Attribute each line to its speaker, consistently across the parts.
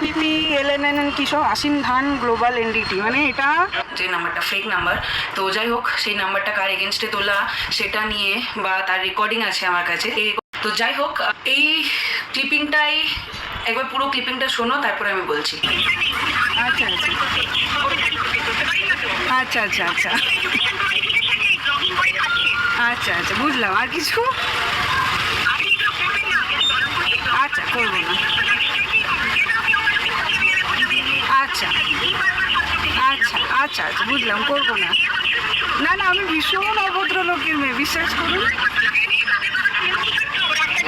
Speaker 1: পিপি এলএনএন কি সব? আসিম ধান গ্লোবাল এনডিটি মানে এটা
Speaker 2: যে নাম্বারটা ফেক নাম্বার তো যাই হোক সেই নাম্বারটা কার এগেনস্টে তোলা সেটা নিয়ে বা তার রেকর্ডিং আছে আমার কাছে। তো যাই হোক এই ক্লিপিংটাই একবার পুরো ক্লিপিংটা শোনো তারপরে আমি বলছি।
Speaker 1: আচ্ছা আচ্ছা। আচ্ছা আচ্ছা আচ্ছা। আচ্ছা আচ্ছা বুঝলাম। আর কিছু? আচ্ছা করব না। আচ্ছা। আচ্ছা আচ্ছা আচ্ছা বুঝলাম, করব না। না না, আমি ভীষণ অভদ্র লোকের মেয়ে, বিশ্বাস করুন।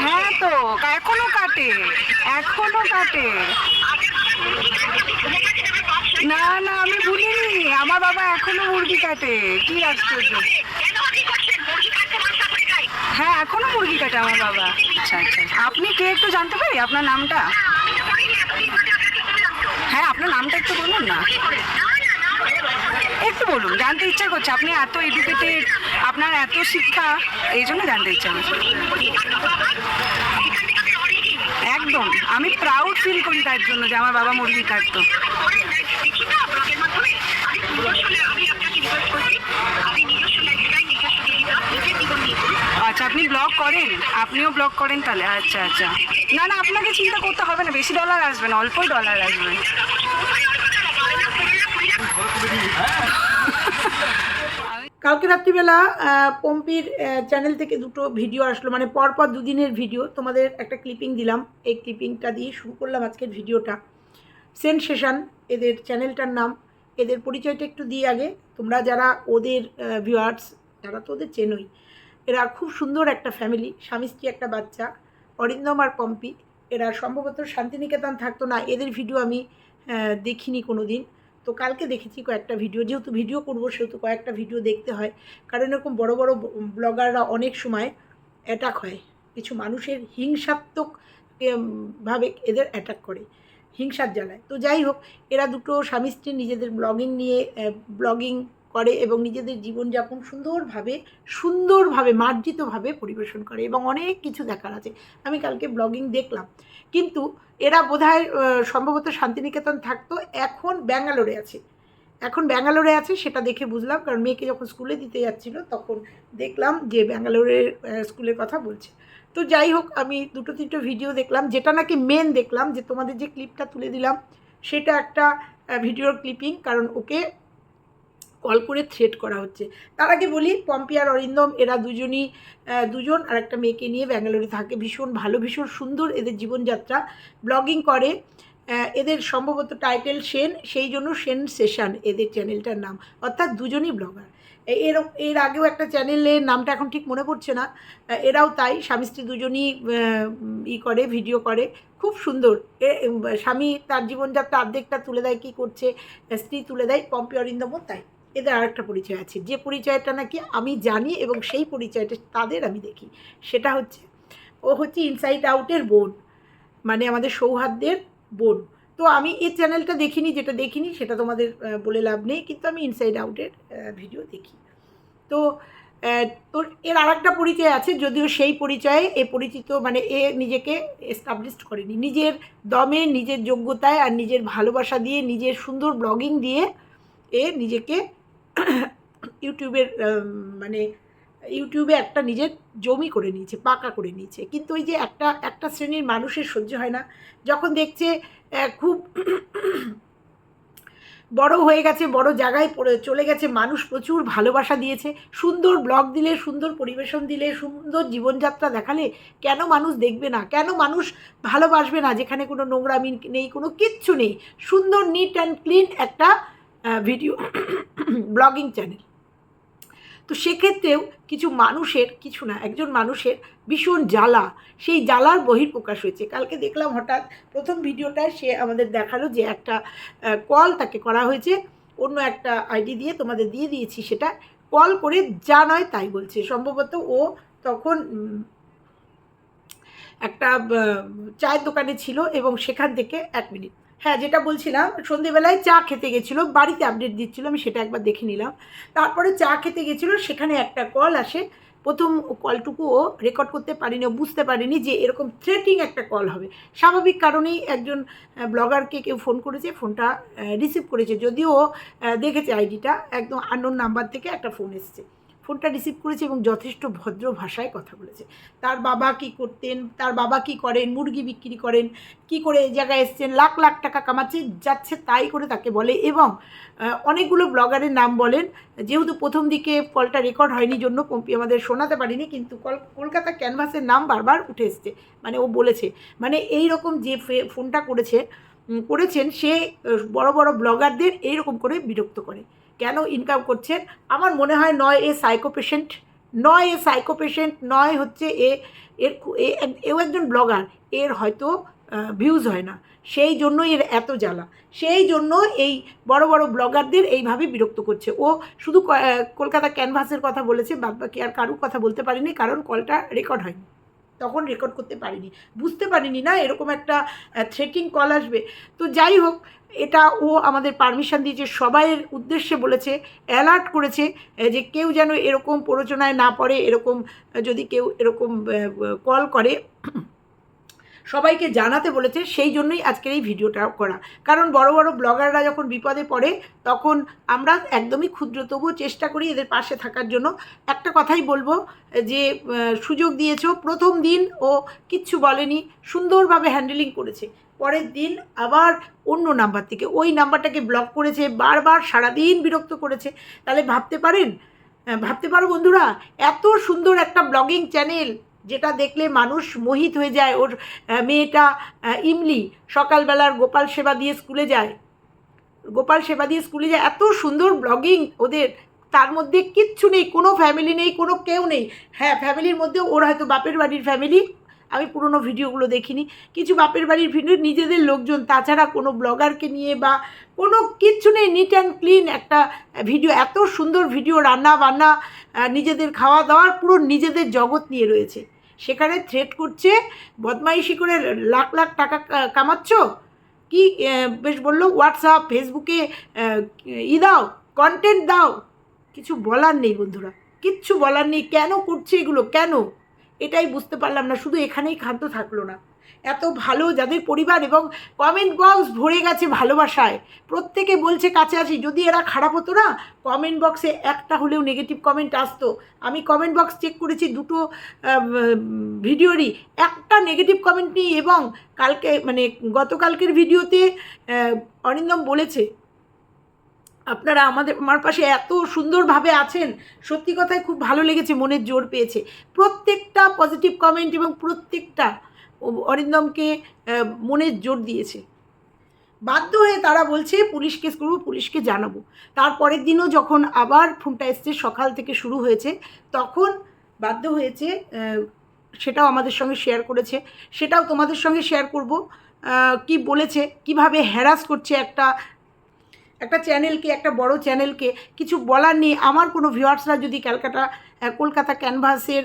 Speaker 1: হ্যাঁ তো, এখনও কাটে এখনও কাটে। না না, আমি ভুলিনি, আমার বাবা এখনও মুরগি কাটে, কি আশ্চর্য। হ্যাঁ এখনও মুরগি কাটে আমার বাবা। আচ্ছা আচ্ছা। আপনি কে একটু জানতে পারি আপনার নামটা? হ্যাঁ আপনার নামটা একটু বলুন না। একটু বলুন, জানতে ইচ্ছা করছে, আপনি এত এডুকেটেড আপনার এত শিক্ষা, এই জন্য জানতে ইচ্ছা করছে। একদম, আমি প্রাউড ফিল করি তার জন্য যে আমার বাবা মুরগি কাটতো আচ্ছা আপনি ব্লগ করেন? আপনিও ব্লগ করেন তাহলে? আচ্ছা আচ্ছা। না না, আপনাকে চিন্তা করতে হবে না। বেশি ডলার আসবে না, অল্পই ডলার আসবে।
Speaker 3: কালকে রাত্রিবেলা পম্পির চ্যানেল থেকে দুটো ভিডিও আসলো। মানে পরপর দুদিনের ভিডিও তোমাদের একটা ক্লিপিং দিলাম। এই ক্লিপিংটা দিয়ে শুরু করলাম আজকের ভিডিওটা সেনসেশন এদের চ্যানেলটার নাম। এদের পরিচয়টা একটু দিই আগে। তোমরা যারা ওদের ভিউয়ার্স যারা তো ওদের চেনই। এরা খুব সুন্দর একটা ফ্যামিলি স্বামী স্ত্রী একটা বাচ্চা, অরিন্দম আর পম্পি। এরা সম্ভবত শান্তিনিকেতন থাকতো না, এদের ভিডিও আমি দেখিনি কোনো দিন তো কালকে দেখেছি কয়েকটা ভিডিও যেহেতু ভিডিও করব, সেহেতু কয়েকটা ভিডিও দেখতে হয়। কারণ এরকম বড় বড় ব্লগাররা অনেক সময় অ্যাটাক হয়। কিছু মানুষের হিংসাত্মক ভাবে এদের অ্যাটাক করে, হিংসার জ্বালায়। তো যাই হোক, এরা দুটো স্বামী স্ত্রী নিজেদের ব্লগিং নিয়ে ব্লগিং করে এবং নিজেদের জীবনযাপন সুন্দরভাবে সুন্দরভাবে, মার্জিতভাবে পরিবেশন করে এবং অনেক কিছু দেখার আছে। আমি কালকে ব্লগিং দেখলাম। কিন্তু এরা বোধহয় সম্ভবত শান্তিনিকেতন থাকতো, এখন ব্যাঙ্গালোরে আছে। এখন ব্যাঙ্গালোরে আছে সেটা দেখে বুঝলাম, কারণ মেয়েকে যখন স্কুলে দিতে যাচ্ছিল তখন দেখলাম যে ব্যাঙ্গালোরের স্কুলের কথা বলছে। তো যাই হোক, আমি দুটো তিনটে ভিডিও দেখলাম, যেটা নাকি মেন দেখলাম যে তোমাদের যে ক্লিপটা তুলে দিলাম, সেটা একটা ভিডিওর ক্লিপিং কারণ ওকে কল করে থ্রেট করা হচ্ছে। তার আগে বলি, পম্পি আর অরিন্দম, এরা দুজনই দুজন আর একটা মেয়েকে নিয়ে ব্যাঙ্গালোরে থাকে। ভীষণ ভালো, ভীষণ সুন্দর এদের জীবনযাত্রা। ব্লগিং করে এদের সম্ভবত টাইটেল সেন সেই জন্য সেন সেশন এদের চ্যানেলটার নাম। অর্থাৎ দুজনই ব্লগার এর এর আগেও একটা চ্যানেলের নামটা এখন ঠিক মনে পড়ছে না। এরাও তাই, স্বামী স্ত্রী দুজনই ই করে ভিডিও করে। খুব সুন্দর। স্বামী তার জীবনযাত্রা, অর্ধেকটা তুলে দেয়, কী করছে? স্ত্রী তুলে দেয়, পম্পি, অরিন্দমও তাই। এদের আরেকটা পরিচয় আছে। যে পরিচয়টা নাকি আমি জানি এবং সেই পরিচয়টা তাদের আমি দেখি। সেটা হচ্ছে, ও হচ্ছে ইনসাইড আউটের বোন মানে আমাদের সৌহার্দ্যের বোন। তো আমি এই চ্যানেলটা দেখিনি, যেটা দেখিনি সেটা তোমাদের বলে লাভ নেই, কিন্তু আমি ইনসাইড আউটের ভিডিও দেখি। তো তোর, এর আর একটা পরিচয় আছে, যদিও সেই পরিচয়ে এ পরিচিত মানে এ নিজেকে এস্টাবলিশ করেনি। নিজের দমে, নিজের যোগ্যতায় আর নিজের ভালোবাসা দিয়ে, নিজের সুন্দর ব্লগিং দিয়ে এ নিজেকে ইউটিউবের মানে ইউটিউবে একটা নিজের জমি করে নিয়েছে, পাকা করে নিয়েছে। কিন্তু ওই যে একটা একটা শ্রেণির মানুষের সহ্য হয় না। যখন দেখছে খুব বড় হয়ে গেছে, বড় জায়গায় পড়ে, চলে গেছে, মানুষ প্রচুর ভালোবাসা দিয়েছে। সুন্দর ব্লগ দিলে, সুন্দর পরিবেশন দিলে, সুন্দর জীবনযাত্রা দেখালে কেন মানুষ দেখবে না? কেন মানুষ ভালোবাসবে না? যেখানে কোনো নোংরামি নেই, কোনো কিচ্ছু নেই। সুন্দর নিট অ্যান্ড ক্লিন একটা ভিডিও ব্লগিং চ্যানেল তো সেক্ষেত্রেও কিছু মানুষের, কিছু না, একজন মানুষের ভীষণ জ্বালা, সেই জ্বালার বহির্প্রকাশ হয়েছে। কালকে দেখলাম হঠাৎ প্রথম ভিডিওটায় সে আমাদের দেখাল যে একটা কল তাকে করা হয়েছে। অন্য একটা আইডি দিয়ে তোমাদের দিয়ে দিয়েছি সেটা। কল করে যা নয় তাই বলছে। সম্ভবত ও তখন একটা চায়ের দোকানে ছিল এবং সেখান থেকে এক মিনিট। হ্যাঁ যেটা বলছিলাম, সন্ধেবেলায় চা খেতে গেছিল, বাড়িতে আপডেট দিচ্ছিল, আমি সেটা একবার দেখে নিলাম। তারপরে চা খেতে গেছিল, সেখানে একটা কল আসে। প্রথম কলটুকুও রেকর্ড করতে পারিনি বুঝতে পারিনি যে এরকম থ্রেটিং একটা কল হবে। স্বাভাবিক কারণেই একজন ব্লগারকে কেউ ফোন করেছে ফোনটা রিসিভ করেছে। যদিও দেখেছে আইডিটা একদম আননোন নাম্বার থেকে একটা ফোন এসছে। ফোনটা রিসিভ করেছে এবং যথেষ্ট ভদ্র ভাষায় কথা বলেছে। তার বাবা কি করতেন? তার বাবা কি করেন? মুরগি বিক্রি করেন? কি করে এই জায়গায় এসছেন? লাখ লাখ টাকা কামাচ্ছে, যাচ্ছে তাই করে তাকে বলে এবং অনেকগুলো ব্লগারের নাম বলেন। যেহেতু প্রথম দিকে কলটা রেকর্ড হয়নি জন্য পম্পি আমাদের শোনাতে পারিনি, কিন্তু কল, কলকাতা ক্যানভাসের নাম বারবার উঠে এসছে। মানে ও বলেছে মানে এই রকম যে ফোনটা করেছে করেছেন সে বড় বড় ব্লগারদের এইরকম করে বিরক্ত করে। কেন ইনকাম করছেন? আমার মনে হয় নয় এ সাইকো পেশেন্ট নয় এ সাইকো পেশেন্ট নয় হচ্ছে এ, এর এও একজন ব্লগার এর হয়তো ভিউজ হয় না। সেই জন্য এর এত জ্বালা। সেই জন্য এই বড় বড় ব্লগারদের এইভাবে বিরক্ত করছে। ও শুধু কলকাতা ক্যানভাসের কথা বলেছে, বাদবাকি আর কারুর কথা বলতে পারিনি, কারণ কলটা রেকর্ড হয়নি। তখন রেকর্ড করতে পারিনি। বুঝতে পারিনি না, এরকম একটা থ্রেটিং কল আসবে। তো যাই হোক এটা ও আমাদের পারমিশন দিয়েছে সবাইয়ের উদ্দেশ্যে বলেছে অ্যালার্ট করেছে যে কেউ যেন এরকম প্ররোচনায় না পড়ে, এরকম, যদি কেউ এরকম কল করে, সবাইকে জানাতে বলেছে, সেই জন্যই আজকের এই ভিডিওটা করা। কারণ বড় বড় ব্লগাররা যখন বিপদে পড়ে, তখন আমরা একদমই ক্ষুদ্র, তবুও চেষ্টা করি এদের পাশে থাকার জন্য। একটা কথাই বলব, যে সুযোগ দিয়েছ, প্রথম দিন ও কিচ্ছু বলেনি, সুন্দরভাবে হ্যান্ডেলিং করেছে। পরের দিন আবার অন্য নাম্বার থেকে। ওই নাম্বারটাকে ব্লক করেছে, বারবার সারাদিন বিরক্ত করেছে। তাহলে ভাবতে পারেন ভাবতে পারো বন্ধুরা, এত সুন্দর একটা ব্লগিং চ্যানেল যেটা দেখলে মানুষ মোহিত হয়ে যায়। ওর মেয়েটা ইমলি সকালবেলার গোপাল সেবা দিয়ে স্কুলে যায়। গোপাল সেবা দিয়ে স্কুলে যায়। এত সুন্দর ব্লগিং ওদের। তার মধ্যে কিচ্ছু নেই, কোনো ফ্যামিলি নেই, কোনো কেউ নেই। হ্যাঁ ফ্যামিলির মধ্যে ওর হয়তো বাপের বাড়ির ফ্যামিলি আমি পুরনো ভিডিওগুলো দেখিনি। কিছু বাপের বাড়ির ভিডিও, নিজেদের লোকজন, তাছাড়া কোনো ব্লগারকে নিয়ে বা কোনো কিচ্ছু নেই নিট অ্যান্ড ক্লিন একটা ভিডিও। এত সুন্দর ভিডিও রান্না বান্না নিজেদের খাওয়া দাওয়ার পুরো নিজেদের জগৎ নিয়ে রয়েছে। সেখানে থ্রেট করছে, বদমাইশি করে লাখ লাখ টাকা কামাচ্ছ? কি বেশ বলল হোয়াটসঅ্যাপ ফেসবুকে ই দাও কন্টেন্ট দাও। কিছু বলার নেই বন্ধুরা। কিচ্ছু বলার নেই। কেন করছে এগুলো? কেন? এটাই বুঝতে পারলাম না, শুধু এখানেই ক্ষান্ত থাকল না। এত ভালো যাদের পরিবার এবং কমেন্ট বক্স ভরে গেছে ভালোবাসায়, প্রত্যেকে বলছে কাছে আছি যদি এরা খারাপ হতো না কমেন্ট বক্সে একটা হলেও নেগেটিভ কমেন্ট আসতো। আমি কমেন্ট বক্স চেক করেছি, দুটো ভিডিওরই একটা নেগেটিভ কমেন্ট নেই এবং কালকে মানে গতকালকের ভিডিওতে অরিন্দম বলেছে আপনারা আমাদের, আমার পাশে এত সুন্দরভাবে আছেন। সত্যি কথায় খুব ভালো লেগেছে মনের জোর পেয়েছে। প্রত্যেকটা পজিটিভ কমেন্ট এবং প্রত্যেকটা অরিন্দমকে মনের জোর দিয়েছে। বাধ্য হয়ে তারা বলছে পুলিশ কেস করব পুলিশকে জানাব। তারপরের দিনও যখন আবার ফোনটা এসছে, সকাল থেকে শুরু হয়েছে, তখন বাধ্য হয়েছে সেটাও আমাদের সঙ্গে শেয়ার করেছে। সেটাও তোমাদের সঙ্গে শেয়ার করব। কি বলেছে, কীভাবে হ্যারাস করছে একটা একটা চ্যানেলকে একটা বড় চ্যানেলকে কিছু বলার নেই। আমার কোনো ভিউয়ার্সরা যদি ক্যালকাটা কলকাতা ক্যানভাসের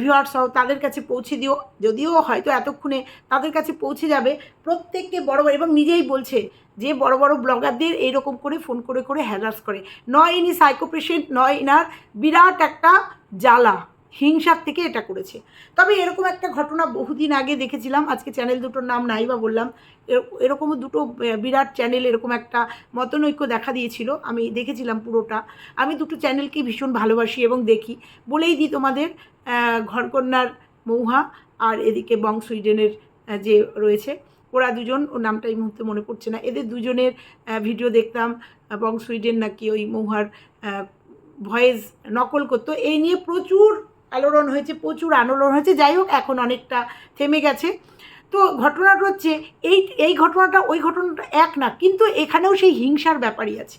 Speaker 3: ভিউয়ার্স হও, তাদের কাছে পৌঁছে দিও। যদিও হয়তো এতক্ষণে তাদের কাছে পৌঁছে যাবে। প্রত্যেককে বড় বড়, এবং নিজেই বলছে যে বড় বড় ব্লগারদের এইরকম করে ফোন করে করে হ্যারাস করে। নয় ইনি সাইকো পেশেন্ট নয় ইনার বিরাট একটা জ্বালা। হিংসার থেকে এটা করেছে। তবে এরকম একটা ঘটনা বহুদিন আগে দেখেছিলাম, আজকে চ্যানেল দুটোর নাম নাই বা বললাম। এর- এরকমও দুটো বিরাট চ্যানেল এরকম একটা মতনৈক্য দেখা দিয়েছিল। আমি দেখেছিলাম পুরোটা। আমি দুটো চ্যানেলকে ভীষণ ভালোবাসি এবং দেখি। বলেই দিই তোমাদের ঘরকন্যার মৌহা আর এদিকে বং সুইডেনের যে রয়েছে, ওরা দুজন, ওর নামটা এই মুহূর্তে মনে পড়ছে না। এদের দুজনের ভিডিও দেখতাম বং সুইডেন নাকি ওই মৌহার ভয়েস নকল করতো। এই নিয়ে প্রচুর আলোড়ন হয়েছে, প্রচুর আলোড়ন হয়েছে। যাই হোক, এখন অনেকটা থেমে গেছে। তো ঘটনাটা হচ্ছে, এই এই ঘটনাটা, ওই ঘটনাটা এক না, কিন্তু এখানেও সেই হিংসার ব্যাপারই আছে।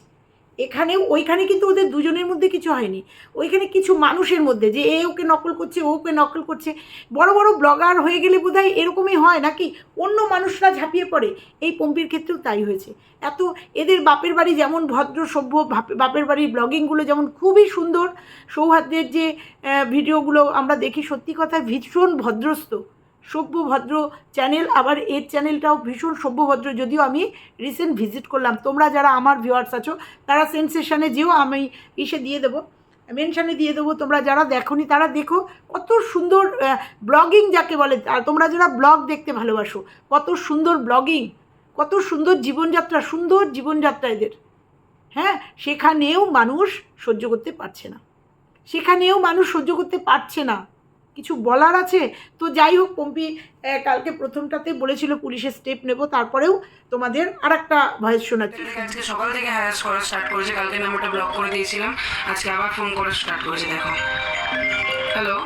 Speaker 3: এখানেও, ওইখানে কিন্তু ওদের দুজনের মধ্যে কিছু হয়নি। ওইখানে কিছু মানুষের মধ্যে, যে এ ওকে নকল করছে, ও ওকে নকল করছে। বড় বড় ব্লগার হয়ে গেলে বোধহয় এরকমই হয় নাকি? অন্য মানুষরা ঝাঁপিয়ে পড়ে। এই পম্পির ক্ষেত্রেও তাই হয়েছে। এত, এদের বাপের বাড়ি যেমন ভদ্র, সভ্য, বাপ- বাপের বাড়ির ব্লগিংগুলো যেমন খুবই সুন্দর। সৌহার্দ্যের যে ভিডিওগুলো আমরা দেখি, সত্যি কথা, ভীষণ ভদ্রস্থ। সভ্য ভদ্র চ্যানেল আবার এর চ্যানেলটাও ভীষণ সভ্যভদ্র, যদিও আমি রিসেন্ট ভিজিট করলাম। তোমরা যারা আমার ভিউয়ার্স আছো, তারা সেন্সেশনে যেও, আমি ইসে দিয়ে দেবো মেনশানে দিয়ে দেবো। তোমরা যারা দেখোনি, তারা দেখো কত সুন্দর ব্লগিং যাকে বলে, আর তোমরা যারা ব্লগ দেখতে ভালোবাসো, কত সুন্দর ব্লগিং কত সুন্দর জীবনযাত্রা সুন্দর জীবনযাত্রা এদের। হ্যাঁ সেখানেও মানুষ সহ্য করতে পারছে না। সেখানেও মানুষ সহ্য করতে পারছে না। কিছু বলার আছে? তো যাই হোক, পম্পি কালকে প্রথমটাতে বলেছিল পুলিশের স্টেপ নেব, তারপরেও তোমাদের আর একটা ভয়েস শোনাচ্ছি
Speaker 2: আজকে সকাল থেকে হ্যারাস করা স্টার্ট করেছে, কালকে নাম্বারটা ব্লক করে দিয়েছিলাম, আজকে আবার ফোন করে স্টার্ট করেছে, দেখো। হ্যালো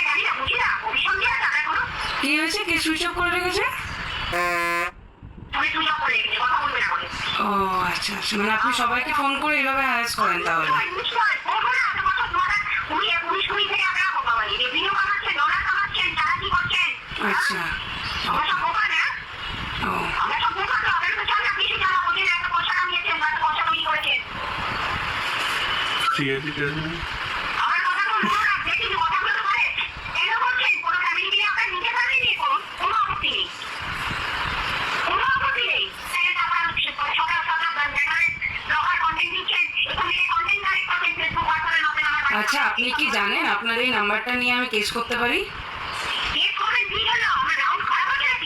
Speaker 4: জানি না বুঝি না অভিযোগ নিয়ে আছে আপনার কোনো
Speaker 2: কি হয়েছে? কে সুইচ অফ করে রেখেছে ও আচ্ছা আচ্ছা মানে আপনি সবাইকে ফোন করে এইভাবে হ্যারাস করেন তাহলে? আচ্ছা
Speaker 5: ঠিক আছে
Speaker 2: আচ্ছা আপনি কি জানেন আপনার এই নাম্বারটা নিয়ে আমি কেস করতে পারি?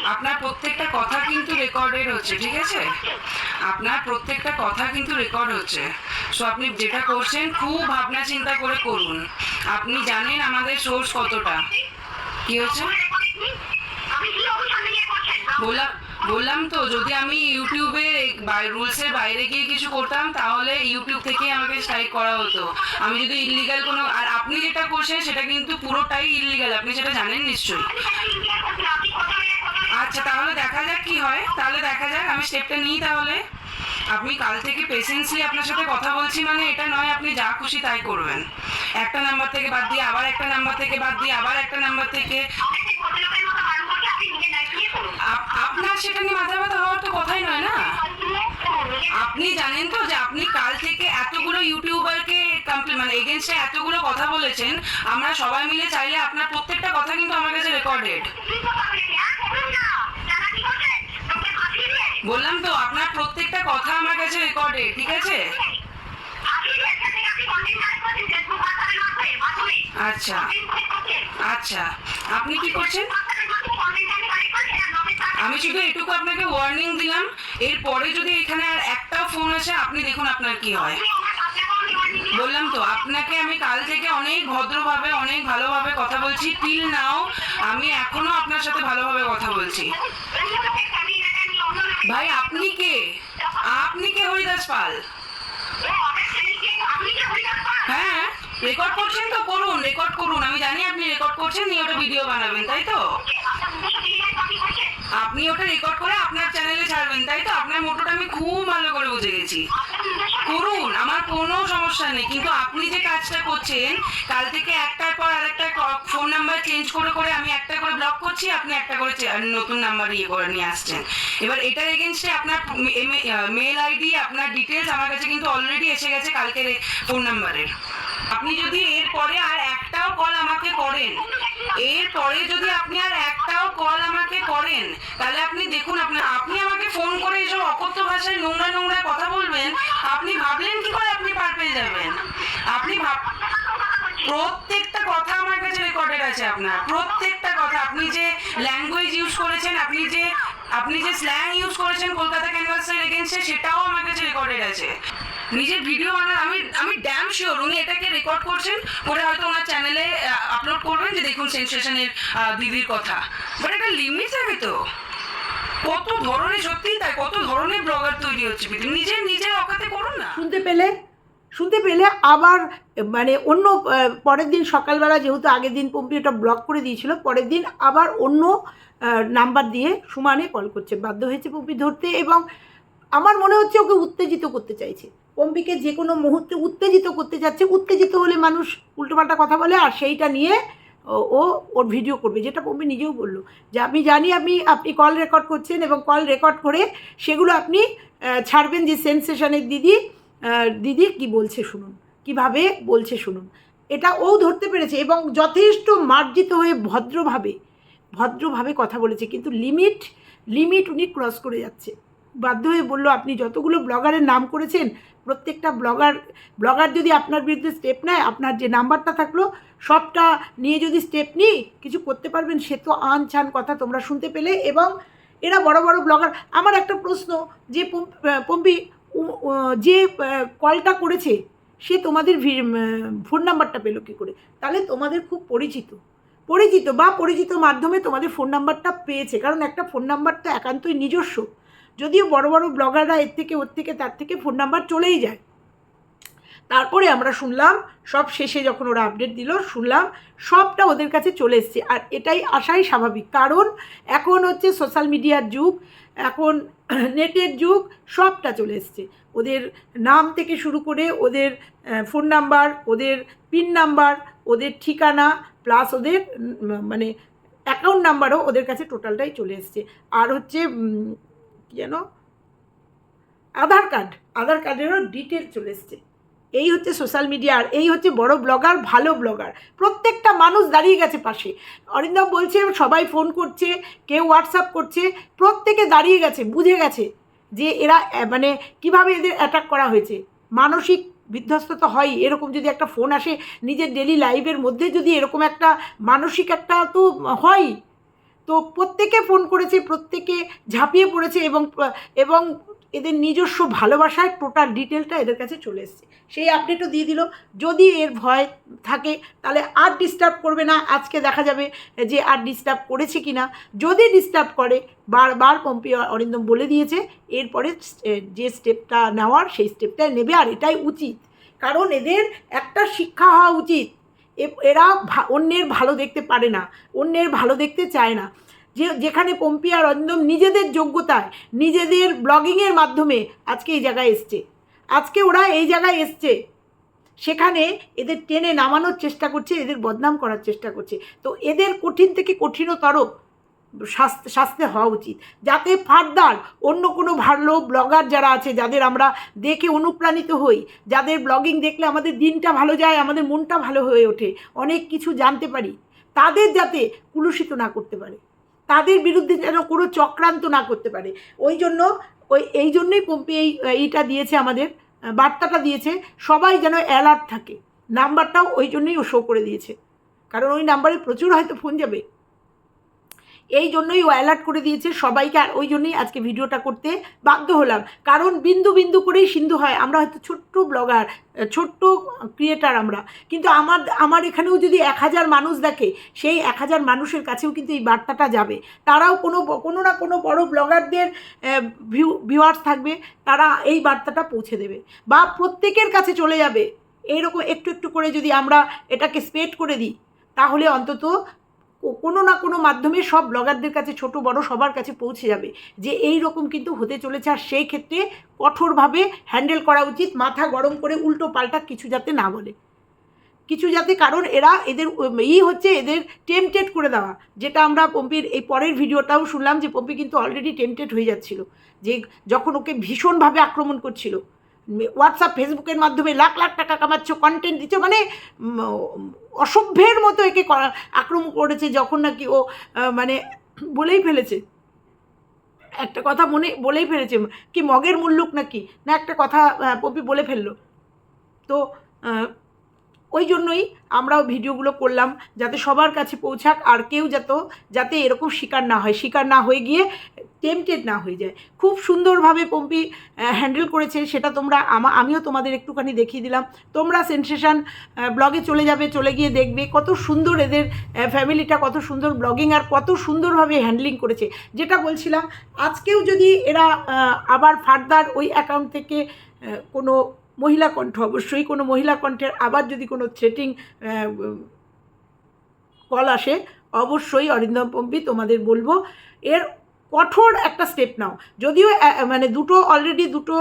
Speaker 2: আপনার প্রত্যেকটা কথা কিন্তু রেকর্ডেড হচ্ছে, ঠিক আছে? আপনার প্রত্যেকটা কথা কিন্তু রেকর্ড হচ্ছে। সো আপনি যেটা করছেন, খুব ভাবনা চিন্তা করে করুন। আপনি জানেন আমাদের সোর্স কতটা। কি হচ্ছে? বললাম বললাম তো, যদি আমি ইউটিউবে রুলসের বাইরে গিয়ে কিছু করতাম, তাহলে ইউটিউব থেকে আমাকে স্ট্রাইক করা হতো। আমি যদি ইলিগাল কোনো, আর আপনি যেটা করছেন, সেটা কিন্তু পুরোটাই ইলিগাল আপনি সেটা জানেন নিশ্চয়ই। আচ্ছা তাহলে দেখা যাক কি হয়। তাহলে দেখা যাক, আমি স্টেপটা নিই তাহলে। আপনি কাল থেকে পেশেন্সলি আপনার সাথে কথা বলছি মানে এটা নয়, আপনি যা খুশি তাই করবেন। একটা নাম্বার থেকে বাদ দিয়ে আবার একটা নাম্বার থেকে বাদ দিয়ে আবার একটা নাম্বার থেকে। আপনার সেটা নিয়ে মাথা ব্যথা হওয়ার তো কথাই নয় না? আপনি জানেন তো যে আপনি কাল থেকে এতগুলো ইউটিউবারকে মানে এগেনস্টে এতগুলো কথা বলেছেন, আমরা সবাই মিলে চাইলে আপনার প্রত্যেকটা কথা কিন্তু আমার কাছে রেকর্ডেড বললাম তো, আপনার প্রত্যেকটা কথা আমার কাছে রেকর্ডে ঠিক আছে? আচ্ছা। আচ্ছা। আপনি কি করছেন? আমি শুধু এটুকু আপনাকে ওয়ার্নিং দিলাম। এরপরে যদি এখানে আর একটা ফোন আসে, আপনি দেখুন আপনার কি হয়। বললাম তো, আপনাকে আমি কাল থেকে অনেক ভদ্রভাবে, অনেক ভালোভাবে কথা বলছি। টিল নাও আমি এখনও আপনার সাথে ভালোভাবে কথা বলছি। ভাই, আপনি কে? আপনি কে হরিদাস পাল? হ্যাঁ রেকর্ড করছেন তো, করুন রেকর্ড করুন। আমি জানি আপনি রেকর্ড করছেন, নিয়ে ওটা ভিডিও বানাবেন, তাই তো? আপনি ওটা রেকর্ড করে আপনার চ্যানেলে ছাড়বেন, তাই তো? আপনার মোটোটা আমি খুব ভালো করে বুঝে গেছি। করুন, আমার কোনো সমস্যা নেই। কিন্তু আপনি যে কাজটা করছেন, কাল থেকে একটার পর আরেকটা ফোন নাম্বার চেঞ্জ করে করে আমি একটা করে ব্লক করছি, আপনি একটা করে নতুন নাম্বার ইয়ে করে নিয়ে আসছেন। এবার এটার এগেনস্টে আপনার মেল আইডি আপনার ডিটেলস আমার কাছে কিন্তু অলরেডি এসে গেছে কালকের ফোন নাম্বারের আপনি যদি এরপরে আর একটাও কল আমাকে করেন এরপরে যদি আপনি আর একটাও কল আমাকে করেন, তাহলে আপনি দেখুন আপনার আপনি আমাকে ফোন করে এসব অকথ্য ভাষায় নোংরা নোংরা কথা বলবেন, আপনি ভাবলেন কি করে আপনি পার পেয়ে যাবেন? আপনি ভাব প্রত্যেকটা কথা আমার কাছে রেকর্ডেড আছে আপনার। প্রত্যেকটা কথা। আপনি যে ল্যাঙ্গুয়েজ ইউজ করেছেন, আপনি যে আপনি যে স্ল্যাং ইউজ করেছেন কলকাতা ক্যানভাসের এগেনস্টে সেটাও আমার কাছে রেকর্ডেড আছে। নিজের ভিডিও বানান আমি আমি ড্যাম শিওর উনি এটাকে রেকর্ড করছেন করে হয়তো ওনার চ্যানেলে আপলোড করবেন যে দেখুন সেন্সেশনের দিদির কথা। বাট একটা লিমিট থাকে তো। কত ধরনের সত্যিই তাই, কত ধরনের ব্লগার তৈরি হচ্ছে। নিজের নিজের অকাতে করুন না।
Speaker 3: শুনতে পেলে? শুনতে পেলে আবার মানে অন্য পরের দিন সকালবেলা যেহেতু আগের দিন পম্পি ওটা ব্লক করে দিয়েছিল, পরের দিন আবার অন্য নাম্বার দিয়ে সুমানে কল করছে। বাধ্য হয়েছে পম্পি ধরতে এবং আমার মনে হচ্ছে ওকে উত্তেজিত করতে চাইছে। পম্পিকে যে কোনো মুহূর্তে উত্তেজিত করতে যাচ্ছে। উত্তেজিত হলে মানুষ উল্টোপাল্টা কথা বলে আর সেইটা নিয়ে ও- ওর ভিডিও করবে, যেটা পম্পি নিজেও বলল। যে আমি জানি আপনি আপনি কল রেকর্ড করছেন এবং কল রেকর্ড করে সেগুলো আপনি ছাড়বেন যে সেন্সেশনের দিদি। দিদি কি বলছে শুনুন, কীভাবে বলছে শুনুন। এটা ও ধরতে পেরেছে এবং যথেষ্ট মার্জিত হয়ে ভদ্রভাবে ভদ্রভাবে কথা বলেছে, কিন্তু লিমিট লিমিট উনি ক্রস করে যাচ্ছে। বাধ্য হয়ে বলল, আপনি যতগুলো ব্লগারের নাম করেছেন, প্রত্যেকটা ব্লগার ব্লগার যদি আপনার বিরুদ্ধে স্টেপ নেয়, আপনার যে নাম্বারটা থাকল, সবটা নিয়ে যদি স্টেপ নিই, কিছু করতে পারবেন, সে তো আন ছান কথা তোমরা শুনতে পেলে এবং এরা বড় বড় ব্লগার। আমার একটা প্রশ্ন, যে পম্পি যে কলটা করেছে, সে তোমাদের ফোন নাম্বারটা পেল কী করে? তাহলে তোমাদের খুব পরিচিত। পরিচিত বা পরিচিত মাধ্যমে তোমাদের ফোন নাম্বারটা পেয়েছে। কারণ একটা ফোন নাম্বার তো একান্তই নিজস্ব। যদিও বড় বড় ব্লগাররা এর থেকে, ওর থেকে, তার থেকে ফোন নাম্বার চলেই যায়। তারপরে আমরা শুনলাম, সব শেষে যখন ওরা আপডেট দিল, শুনলাম সবটা ওদের কাছে চলে এসছে। আর এটাই আসাই স্বাভাবিক। কারণ এখন হচ্ছে সোশ্যাল মিডিয়ার যুগ। এখন নেটের যুগ, সবটা চলে এসছে। ওদের নাম থেকে শুরু করে ওদের ফোন নাম্বার ওদের পিন নাম্বার ওদের ঠিকানা প্লাস ওদের মানে অ্যাকাউন্ট নাম্বারও ওদের কাছে টোটালটাই চলে এসছে। আর হচ্ছে কি যেন? আধার কার্ড আধার কার্ডেরও ডিটেল চলে এসছে। এই হচ্ছে সোশ্যাল মিডিয়া আর এই হচ্ছে বড় ব্লগার ভালো ব্লগার প্রত্যেকটা মানুষ দাঁড়িয়ে গেছে পাশে। অরিন্দম বলছে, সবাই ফোন করছে, কেউ হোয়াটসঅ্যাপ করছে, প্রত্যেকে দাঁড়িয়ে গেছে, বুঝে গেছে যে এরা মানে কীভাবে এদের অ্যাটাক করা হয়েছে। মানসিক বিধ্বস্ত তো হয়, এরকম যদি একটা ফোন আসে, নিজের ডেলি লাইফের মধ্যে যদি এরকম একটা মানসিক একটা তো হয়, তো প্রত্যেকে ফোন করেছে, প্রত্যেকে ঝাঁপিয়ে পড়েছে এবং এবং এদের নিজস্ব ভালোবাসায় টোটাল ডিটেলটা এদের কাছে চলে এসছে। সেই আপডেটও দিয়ে দিল। যদি এর ভয় থাকে, তাহলে আর ডিস্টার্ব করবে না। আজকে দেখা যাবে যে আর ডিস্টার্ব করেছে কি না যদি ডিস্টার্ব করে, বারবার পম্পি অরিন্দম বলে দিয়েছে, এরপরে যে স্টেপটা নেওয়ার, সেই স্টেপটা নেবে, আর এটাই উচিত। কারণ এদের একটা শিক্ষা হওয়া উচিত। এরা অন্যের ভালো দেখতে পারে না, অন্যের ভালো দেখতে চায় না। যে যেখানে পম্পি আর নিজেদের যোগ্যতায়, নিজেদের ব্লগিংয়ের মাধ্যমে আজকে এই জায়গায় এসছে। আজকে ওরা এই জায়গায় এসছে। সেখানে এদের টেনে নামানোর চেষ্টা করছে, এদের বদনাম করার চেষ্টা করছে। তো এদের কঠিন থেকে কঠিনতর শাস্তি হওয়া উচিত। যাতে ফার্দার অন্য কোনো ভালো ব্লগার যারা আছে, যাদের আমরা দেখে অনুপ্রাণিত হই, যাদের ব্লগিং দেখলে আমাদের দিনটা ভালো যায়, আমাদের মনটা ভালো হয়ে ওঠে, অনেক কিছু জানতে পারি, তাদের যাতে কুলুষিত না করতে পারে। তাদের বিরুদ্ধে যেন কোনো চক্রান্ত না করতে পারে। ওই জন্য, ওই, এই জন্যই পম্পি এই, এইটা দিয়েছে আমাদের, বার্তাটা দিয়েছে, সবাই যেন অ্যালার্ট থাকে। নাম্বারটাও ওই জন্যই ও শো করে দিয়েছে। কারণ ওই নাম্বারে প্রচুর হয়তো ফোন যাবে। এই জন্যই ও অ্যালার্ট করে দিয়েছে সবাইকে, আর ওই জন্যই আজকে ভিডিওটা করতে বাধ্য হলাম। কারণ বিন্দু বিন্দু করেই সিন্ধু হয়, আমরা হয়তো ছোট্ট ব্লগার ছোট্ট ক্রিয়েটার আমরা। কিন্তু আমার আমার এখানেও যদি এক হাজার মানুষ দেখে, সেই এক হাজার মানুষের কাছেও কিন্তু এই বার্তাটা যাবে। তারাও কোনো কোনো না কোনো বড় ব্লগারদের ভিউ ভিউয়ার্স থাকবে, তারা এই বার্তাটা পৌঁছে দেবে। বা প্রত্যেকের কাছে চলে যাবে। এইরকম একটু একটু করে যদি আমরা এটাকে স্প্রেড করে দিই, তাহলে অন্তত কোনো না কোনো মাধ্যমে সব ব্লগারদের কাছে, ছোট, বড় সবার কাছে পৌঁছে যাবে। যে এই রকম কিন্তু হতে চলেছে আর সেই ক্ষেত্রে কঠোরভাবে হ্যান্ডেল করা উচিত, মাথা গরম করে উল্টো পাল্টা কিছু যাতে না বলে। কিছু যাতে কারণ এরা এদের ই হচ্ছে এদের টেমটেড করে দেওয়া। যেটা আমরা পম্পির এই পরের ভিডিওটাও শুনলাম যে পম্পি কিন্তু অলরেডি টেমটেড হয়ে যাচ্ছিল। যে যখন ওকে ভীষণভাবে আক্রমণ করছিল। হোয়াটসঅ্যাপ ফেসবুকের মাধ্যমে লাখ লাখ টাকা কামাচ্ছ কন্টেন্ট দিচ্ছ মানে অসভ্যের মতো একে করা- আক্রমণ করেছে যখন নাকি ও মানে বলেই ফেলেছে। একটা কথা মনে, বলেই ফেলেছে, কি মগের মুল্লুক নাকি? না, একটা কথা পপি বলে ফেলল। তো ওই জন্যই আমরাও ভিডিওগুলো করলাম, যাতে সবার কাছে পৌঁছাক আর কেউ যাতে যাতে এরকম শিকার না হয়। শিকার না হয়ে গিয়ে টেমটেড না হয়ে যায়। খুব সুন্দরভাবে পম্পি হ্যান্ডেল করেছে, সেটা তোমরা আমা, আমিও তোমাদের একটুখানি দেখিয়ে দিলাম। তোমরা সেন্সেশন ব্লগে চলে যাবে, চলে গিয়ে দেখবে কত সুন্দর এদের ফ্যামিলিটা কত সুন্দর ব্লগিং আর কত সুন্দরভাবে হ্যান্ডলিং করেছে। যেটা বলছিলাম, আজকেও যদি এরা আবার ফার্দার ওই অ্যাকাউন্ট থেকে কোনো মহিলা কণ্ঠ। অবশ্যই কোনো মহিলা কণ্ঠের আবার যদি কোনো থ্রেটিং কল আসে, অবশ্যই অরিন্দম পম্পি তোমাদের বলব, এর কঠোর একটা স্টেপ নাও। যদিও মানে দুটো অলরেডি দুটো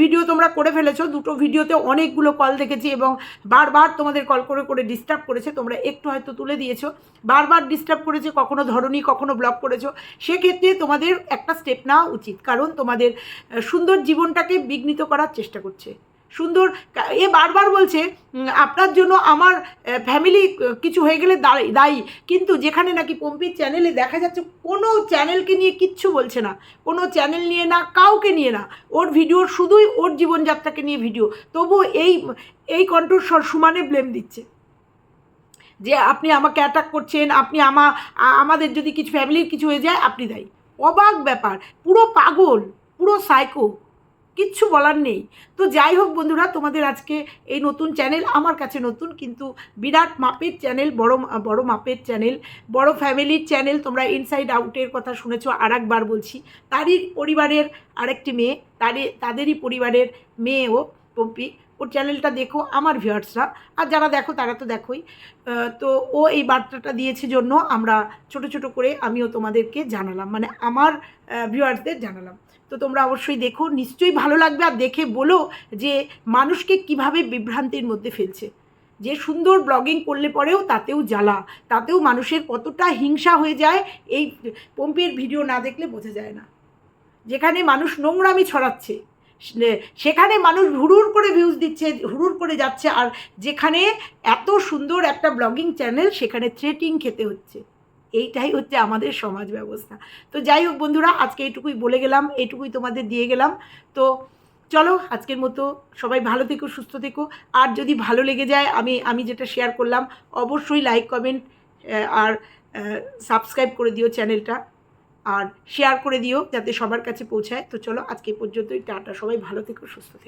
Speaker 3: ভিডিও তোমরা করে ফেলেছো, দুটো ভিডিওতে অনেকগুলো কল দেখেছি এবং বারবার তোমাদের কল করে করে ডিস্টার্ব করেছে, তোমরা একটু হয়তো তুলে দিয়েছ। বারবার ডিস্টার্ব করেছে, কখনো ধরনি, কখনো ব্লক করেছ। সেক্ষেত্রে তোমাদের একটা স্টেপ নেওয়া উচিত, কারণ তোমাদের সুন্দর জীবনটাকে বিঘ্নিত করার চেষ্টা করছে। সুন্দর, এ বারবার বলছে আপনার জন্য আমার ফ্যামিলি কিছু হয়ে গেলে দায়ী দায়ী। কিন্তু যেখানে নাকি পম্পির চ্যানেলে দেখা যাচ্ছে, কোনো চ্যানেলকে নিয়ে কিচ্ছু বলছে না। কোনো চ্যানেল নিয়ে না, কাউকে নিয়ে না। ওর ভিডিওর শুধুই ওর জীবনযাত্রাকে নিয়ে ভিডিও তবু এই এই কণ্ঠস্বর সুমানে ব্লেম দিচ্ছে। যে আপনি আমাকে অ্যাটাক করছেন, আপনি আমা আমাদের যদি কিছু ফ্যামিলির কিছু হয়ে যায়, আপনি দায়ী। অবাক ব্যাপার। পুরো পাগল, পুরো সাইকো কিচ্ছু বলার নেই। তো যাই হোক বন্ধুরা, তোমাদের আজকে এই নতুন চ্যানেল আমার কাছে নতুন কিন্তু বিরাট মাপের চ্যানেল বড় বড় মাপের চ্যানেল বড় ফ্যামিলির চ্যানেল তোমরা ইনসাইড আউটের কথা শুনেছো আর একবার বলছি। তারই পরিবারের আরেকটি মেয়ে, তারই, তাদেরই পরিবারের মেয়েও পম্পি। ওর চ্যানেলটা দেখো, আমার ভিউয়ার্সরা আর যারা দেখো, তারা তো দেখোই। তো ও এই বার্তাটা দিয়েছে জন্য আমরা ছোট ছোট করে আমিও তোমাদেরকে জানালাম মানে আমার ভিউয়ার্সদের জানালাম। তো তোমরা অবশ্যই দেখো, নিশ্চয়ই ভালো লাগবে আর দেখে বলো যে মানুষকে কীভাবে বিভ্রান্তির মধ্যে ফেলছে। যে সুন্দর ব্লগিং করলে পরেও তাতেও জ্বালা, তাতেও মানুষের কতটা হিংসা হয়ে যায়, এই পম্পের ভিডিও না দেখলে বোঝা যায় না। যেখানে মানুষ নোংরামি ছড়াচ্ছে সেখানে মানুষ হুড়ুর করে ভিউজ দিচ্ছে, হুড়ুর করে যাচ্ছে, আর যেখানে এত সুন্দর একটা ব্লগিং চ্যানেল সেখানে থ্রেটিং খেতে হচ্ছে। এইটাই হচ্ছে আমাদের সমাজ ব্যবস্থা। তো যাই হোক বন্ধুরা, আজকে এইটুকুই বলে গেলাম, এইটুকুই তোমাদের দিয়ে গেলাম। তো চলো, আজকের মতো সবাই ভালো থেকো, সুস্থ থেকো। আর যদি ভালো লেগে যায়, আমি আমি যেটা শেয়ার করলাম, অবশ্যই লাইক কমেন্ট আর সাবস্ক্রাইব করে দিও চ্যানেলটা আর শেয়ার করে দিও, যাতে সবার কাছে পৌঁছায়। তো চলো, আজকে পর্যন্তই, টাটা। সবাই ভালো থেকো, সুস্থ থেকো।